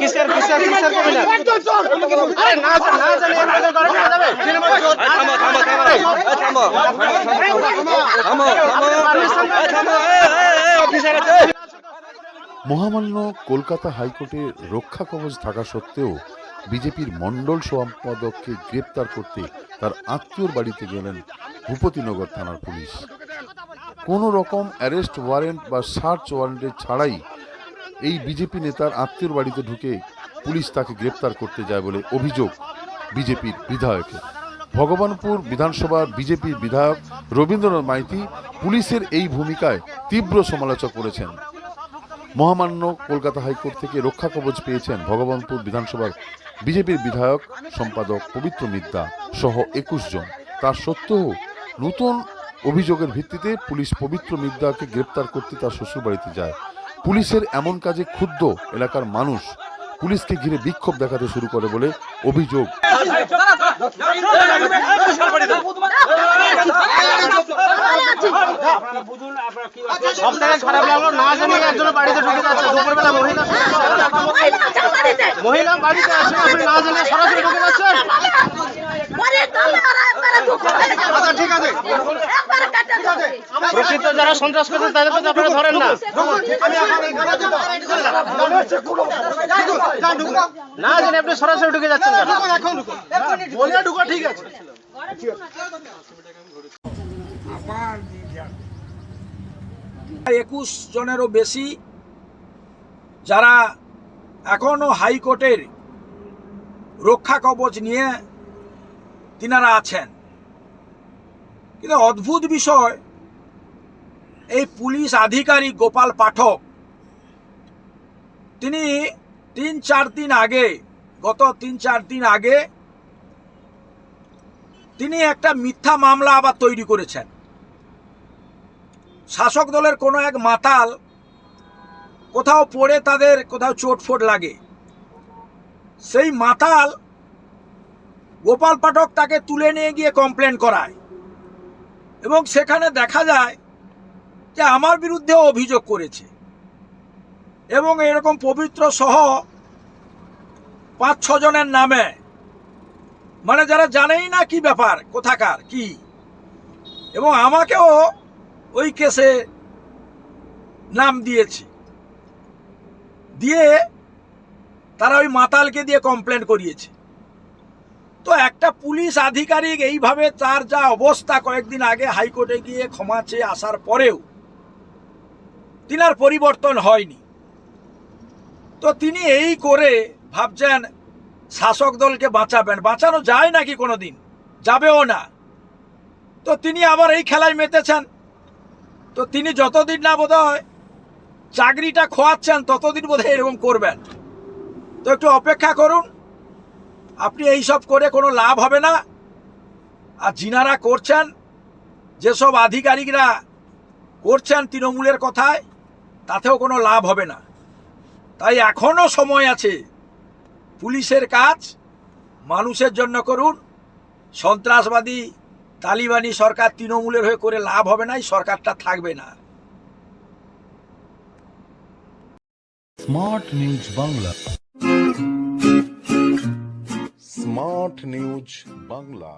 কিসের কিসের কিসের কবি না আরে না না জানি এর মধ্যে ধরে নিয়ে যাবে থামো থামো থামো থামো থামো থামো এই থামো এই এই, এই অফিসার আছে মহামান্য কলকাতা হাইকোর্টে রক্ষা কবচ থাকা সত্ত্বেও বিজেপির মণ্ডল সম্পাদককে গ্রেপ্তার করতে তার আত্মীয়র বাড়িতে গেলেন ভূপতিনগর থানার পুলিশ কোনো রকম অ্যারেস্ট ওয়ারেন্ট বা সার্চ ওয়ারেন্টের ছাড়াই এই বিজেপি নেতার আত্মীয়র বাড়িতে ঢুকে পুলিশ তাকে গ্রেপ্তার করতে যায় বলে অভিযোগ বিজেপির বিধায়কের। ভগবানপুর বিধানসভার বিজেপির বিধায়ক রবীন্দ্রনাথ মাইতি পুলিশের এই ভূমিকায় তীব্র সমালোচনা করেছেন। মহামান্য কলকাতা হাইকোর্ট থেকে রক্ষা কবচ পেয়েছেন ভগবানপুর বিধানসভার বিজেপির বিধায়ক সম্পাদক পবিত্র মিদ্যা সহ একুশ জন। তার সত্ত্বেও নতুন অভিযোগের ভিত্তিতে পুলিশ পবিত্র মিদ্যাকে গ্রেপ্তার করতে তার শ্বশুরবাড়িতে যায় পুলিশের এমন কাজে ক্ষুব্ধ এলাকার মানুষ পুলিশকে ঘিরে বিক্ষোভ দেখাতে শুরু করে বলে অভিযোগ আচ্ছা ঠিক আছে প্রকৃত যারা সন্ত্রাস করছে তাদের তো আপনারা ধরেন না। না জানি আপনি সরাসরি ঢুকে যাচ্ছেন? বলে ঢুকা ঠিক আছে। একুশ জনেরও বেশি যারা এখনও হাইকোর্টের রক্ষা কবচ নিয়ে তিনারা আছেন। কিন্তু অদ্ভুত বিষয় এই পুলিশ আধিকারিক গোপাল পাঠক। তিনি তিন চার দিন আগে, গত তিন চার দিন আগে তিনি একটা মিথ্যা মামলা আবার তৈরি করেছেন। শাসক দলের কোনো এক মাতাল কোথাও পড়ে তাদের কোথাও চোট ফোট লাগে। সেই মাতাল গোপাল পাঠক তাকে তুলে নিয়ে গিয়ে কমপ্লেন করায় এবং সেখানে দেখা যায় যে আমার বিরুদ্ধে অভিযোগ করেছে। এবং এরকম পবিত্র সহ পাঁচ ছজনের নামে। মানে যারা জানেই না কি ব্যাপার, কোথাকার, কি। এবং আমাকেও ওই কেসে নাম দিয়েছে। দিয়ে তারা ওই মাতালকে দিয়ে কমপ্লেন করিয়েছে। তো একটা পুলিশ আধিকারিক এইভাবে তার যা অবস্থা কয়েকদিন আগে হাইকোর্টে গিয়ে ক্ষমা চেয়ে আসার পরেও তিনার পরিবর্তন হয়নি। তো তিনি এই করে ভাবছেন, শাসক দলকে বাঁচাবেন। বাঁচানো যায় নাকি কোনো দিন যাবেও না। তো তিনি আবার এই খেলায় মেতেছেন। তো তিনি যতদিন না বোধ হয় চাকরিটা খোয়াচ্ছেন, ততদিন বোধ এরকম করবেন। তো একটু অপেক্ষা করুন। আপনি এই সব করে কোনো লাভ হবে না। আর যিনারা করছেন, যেসব আধিকারিকরা করছেন তৃণমূলের কথায় তাতেও কোনো লাভ হবে না। তাই এখনও সময় আছে। পুলিশের কাজ মানুষের জন্য করুন। সন্ত্রাসবাদী, তালিবানি সরকার তৃণমূলের হয়ে করে লাভ হবে না সরকারটা থাকবে না। Smart news Bangla. Smart news Bangla.